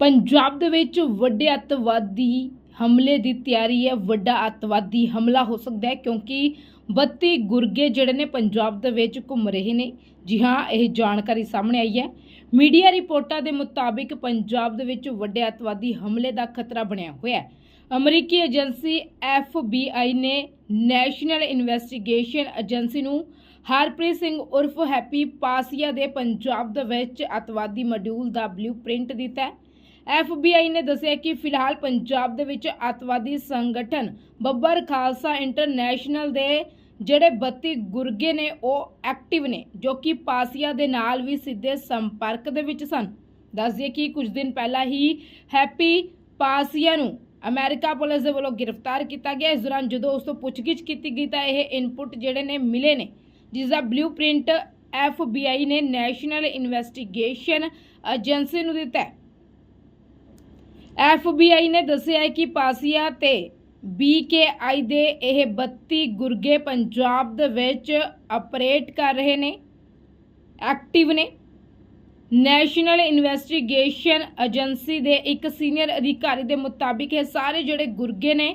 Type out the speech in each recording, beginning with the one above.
ਪੰਜਾਬ ਦੇ ਵਿੱਚ ਵੱਡੇ ਅੱਤਵਾਦੀ ਹਮਲੇ ਦੀ ਤਿਆਰੀ ਹੈ। ਵੱਡਾ ਅੱਤਵਾਦੀ ਹਮਲਾ ਹੋ ਸਕਦਾ ਹੈ ਕਿਉਂਕਿ 32 ਗੁਰਗੇ ਜਿਹੜੇ ਨੇ ਪੰਜਾਬ ਦੇ ਵਿੱਚ ਘੁੰਮ ਰਹੇ ਨੇ। ਜੀ ਹਾਂ, ਇਹ ਜਾਣਕਾਰੀ ਸਾਹਮਣੇ ਆਈ ਹੈ। ਮੀਡੀਆ ਰਿਪੋਰਟਾਂ ਦੇ ਮੁਤਾਬਿਕ ਪੰਜਾਬ ਦੇ ਵਿੱਚ ਵੱਡੇ ਅੱਤਵਾਦੀ ਹਮਲੇ ਦਾ ਖਤਰਾ ਬਣਿਆ ਹੋਇਆ ਹੈ। ਅਮਰੀਕੀ ਏਜੰਸੀ FBI ਨੇ ਨੈਸ਼ਨਲ ਇਨਵੈਸਟੀਗੇਸ਼ਨ ਏਜੰਸੀ ਨੂੰ ਹਰਪ੍ਰੀਤ ਸਿੰਘ ਉਰਫ ਹੈਪੀ ਪਾਸੀਆ ਦੇ ਪੰਜਾਬ ਦੇ ਵਿੱਚ ਅੱਤਵਾਦੀ ਮੋਡਿਊਲ ਦਾ ਬਲੂਪ੍ਰਿੰਟ ਦਿੱਤਾ ਹੈ FBI ਨੇ ਦੱਸਿਆ ਕਿ ਫਿਲਹਾਲ ਪੰਜਾਬ ਦੇ ਵਿੱਚ ਅੱਤਵਾਦੀ ਸੰਗਠਨ ਬੱਬਰ ਖਾਲਸਾ ਇੰਟਰਨੈਸ਼ਨਲ ਦੇ ਜਿਹੜੇ 32 ਗੁਰਗੇ ਨੇ, ਉਹ ਐਕਟਿਵ ਨੇ, ਜੋ ਕਿ ਪਾਸੀਆ ਦੇ ਨਾਲ ਵੀ ਸਿੱਧੇ ਸੰਪਰਕ ਦੇ ਵਿੱਚ ਸਨ। ਦੱਸ ਦਈਏ ਕਿ ਕੁਝ ਦਿਨ ਪਹਿਲਾਂ ਹੀ ਹੈਪੀ ਪਾਸੀਆ ਨੂੰ ਅਮਰੀਕਾ ਪੁਲਿਸ ਦੇ ਵੱਲੋਂ ਗ੍ਰਿਫਤਾਰ ਕੀਤਾ ਗਿਆ। ਇਸ ਦੌਰਾਨ ਜਦੋਂ ਉਸ ਤੋਂ ਪੁੱਛਗਿੱਛ ਕੀਤੀ ਗਈ ਤਾਂ ਇਹ ਇਨਪੁਟ ਜਿਹੜੇ ਨੇ ਮਿਲੇ ਨੇ, ਜਿਸ ਦਾ ਬਲੂਪ੍ਰਿੰਟ FBI ਨੇ ਨੈਸ਼ਨਲ ਇਨਵੈਸਟੀਗੇਸ਼ਨ ਏਜੰਸੀ ਨੂੰ ਦਿੱਤਾ ਹੈ। FBI ਨੇ ਦੱਸਿਆ ਹੈ ਕਿ ਪਾਸੀਆ ਤੇ BKI ਦੇ ਇਹ 32 ਗੁਰਗੇ ਪੰਜਾਬ ਦੇ ਵਿੱਚ ਆਪਰੇਟ ਕਰ ਰਹੇ ਨੇ, ਐਕਟਿਵ ਨੇ। ਨੈਸ਼ਨਲ ਇਨਵੈਸਟੀਗੇਸ਼ਨ ਏਜੰਸੀ ਦੇ ਇੱਕ ਸੀਨੀਅਰ ਅਧਿਕਾਰੀ ਦੇ ਮੁਤਾਬਿਕ ਇਹ ਸਾਰੇ ਜਿਹੜੇ ਗੁਰਗੇ ਨੇ,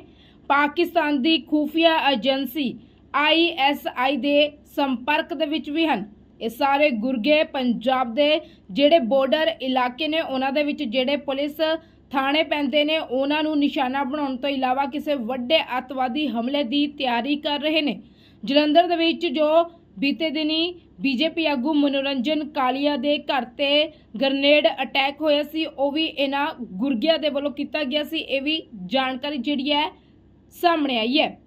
ਪਾਕਿਸਤਾਨ ਦੀ ਖੂਫੀਆ ਏਜੰਸੀ ISI ਦੇ ਸੰਪਰਕ ਦੇ ਵਿੱਚ ਵੀ ਹਨ। ਇਹ ਸਾਰੇ ਗੁਰਗੇ ਪੰਜਾਬ ਦੇ ਜਿਹੜੇ ਬਾਰਡਰ ਇਲਾਕੇ ਨੇ, ਉਹਨਾਂ ਦੇ ਵਿੱਚ ਜਿਹੜੇ ਪੁਲਿਸ ਥਾਣੇ ਪੈਂਦੇ ਨੇ, ਉਹਨਾਂ ਨੂੰ ਨਿਸ਼ਾਨਾ ਬਣਾਉਣ ਤੋਂ ਇਲਾਵਾ ਕਿਸੇ ਵੱਡੇ ਅੱਤਵਾਦੀ ਹਮਲੇ ਦੀ ਤਿਆਰੀ ਕਰ ਰਹੇ ਨੇ। ਜਲੰਧਰ ਦੇ ਵਿੱਚ ਜੋ ਬੀਤੇ ਦਿਨੀ ਬੀਜੇਪੀ ਆਗੂ ਮਨੋਰੰਜਨ ਕਾਲੀਆ ਦੇ ਘਰ ਤੇ ਗ੍ਰਨੇਡ ਅਟੈਕ ਹੋਇਆ ਸੀ, ਉਹ ਵੀ ਇਹਨਾਂ ਗੁਰਗਿਆਂ ਦੇ ਵੱਲੋਂ ਕੀਤਾ ਗਿਆ ਸੀ, ਇਹ ਵੀ ਜਾਣਕਾਰੀ ਜਿਹੜੀ ਹੈ ਸਾਹਮਣੇ ਆਈ ਹੈ।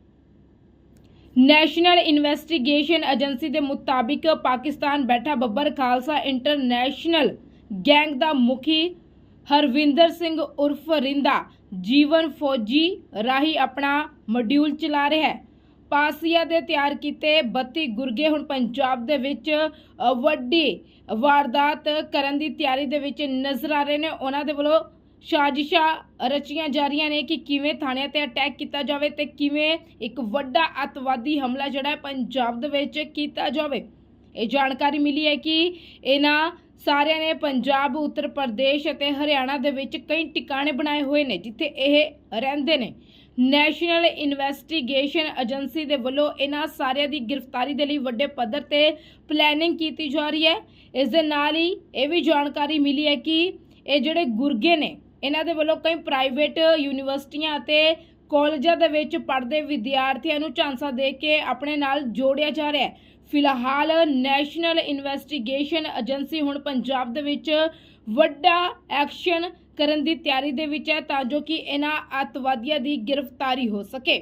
ਨੈਸ਼ਨਲ ਇਨਵੈਸਟੀਗੇਸ਼ਨ ਏਜੰਸੀ ਦੇ ਮੁਤਾਬਿਕ ਪਾਕਿਸਤਾਨ ਬੈਠਾ ਬੱਬਰ ਖਾਲਸਾ ਇੰਟਰਨੈਸ਼ਨਲ ਗੈਂਗ ਦਾ ਮੁਖੀ ਹਰਵਿੰਦਰ ਸਿੰਘ ਉਰਫ ਰਿੰਦਾ ਜੀਵਨ ਫੌਜੀ ਰਾਹੀਂ ਆਪਣਾ ਮੋਡਿਊਲ ਚਲਾ ਰਿਹਾ ਹੈ। ਪਾਸੀਆ ਦੇ ਤਿਆਰ ਕੀਤੇ 32 ਗੁਰਗੇ ਹੁਣ ਪੰਜਾਬ ਦੇ ਵਿੱਚ ਵੱਡੀ ਵਾਰਦਾਤ ਕਰਨ ਦੀ ਤਿਆਰੀ ਦੇ ਵਿੱਚ ਨਜ਼ਰ ਆ ਰਹੇ ਨੇ। ਉਹਨਾਂ ਦੇ ਵੱਲੋਂ ਸਾਜ਼ਿਸ਼ਾਂ ਰਚੀਆਂ ਜਾ ਰਹੀਆਂ ਨੇ ਕਿ ਕਿਵੇਂ ਥਾਣਿਆਂ ਤੇ ਅਟੈਕ ਕੀਤਾ ਜਾਵੇ ਤੇ ਕਿਵੇਂ ਇੱਕ ਵੱਡਾ ਅੱਤਵਾਦੀ ਹਮਲਾ ਜਿਹੜਾ ਪੰਜਾਬ ਦੇ ਵਿੱਚ ਕੀਤਾ ਜਾਵੇ। ਇਹ ਜਾਣਕਾਰੀ ਮਿਲੀ ਹੈ ਕਿ ਇਹਨਾਂ ਸਾਰਿਆਂ ਨੇ ਪੰਜਾਬ, ਉੱਤਰ ਪ੍ਰਦੇਸ਼ ਅਤੇ ਹਰਿਆਣਾ ਦੇ ਵਿੱਚ ਕਈ ਟਿਕਾਣੇ ਬਣਾਏ ਹੋਏ ਨੇ, ਜਿੱਥੇ ਇਹ ਰਹਿੰਦੇ ਨੇ। ਨੈਸ਼ਨਲ ਇਨਵੈਸਟੀਗੇਸ਼ਨ ਏਜੰਸੀ ਦੇ ਵੱਲੋਂ ਇਹਨਾਂ ਸਾਰਿਆਂ ਦੀ ਗ੍ਰਿਫਤਾਰੀ ਦੇ ਲਈ ਵੱਡੇ ਪੱਧਰ ਤੇ ਪਲੈਨਿੰਗ ਕੀਤੀ ਜਾ ਰਹੀ ਹੈ। ਇਸ ਦੇ ਨਾਲ ਹੀ ਇਹ ਵੀ ਜਾਣਕਾਰੀ ਮਿਲੀ ਹੈ ਕਿ ਇਹ ਜਿਹੜੇ ਗੁਰਗੇ ਨੇ, ਇਹਨਾਂ ਦੇ ਵੱਲੋਂ ਕਈ ਪ੍ਰਾਈਵੇਟ ਯੂਨੀਵਰਸਿਟੀਆਂ ਅਤੇ ਕਾਲਜਾਂ ਦੇ ਵਿੱਚ ਪੜ੍ਹਦੇ ਵਿਦਿਆਰਥੀਆਂ ਨੂੰ ਝਾਂਸਾ ਦੇ ਕੇ ਆਪਣੇ ਨਾਲ ਜੋੜਿਆ ਜਾ ਰਿਹਾ ਹੈ। ਫਿਲਹਾਲ ਨੈਸ਼ਨਲ ਇਨਵੈਸਟੀਗੇਸ਼ਨ ਏਜੰਸੀ ਹੁਣ ਪੰਜਾਬ ਦੇ ਵਿੱਚ ਵੱਡਾ ਐਕਸ਼ਨ ਕਰਨ ਦੀ ਤਿਆਰੀ ਦੇ ਵਿੱਚ ਹੈ ਤਾਂ ਜੋ ਕਿ ਇਹਨਾਂ ਅੱਤਵਾਦੀਆਂ ਦੀ ਗ੍ਰਿਫਤਾਰੀ ਹੋ ਸਕੇ।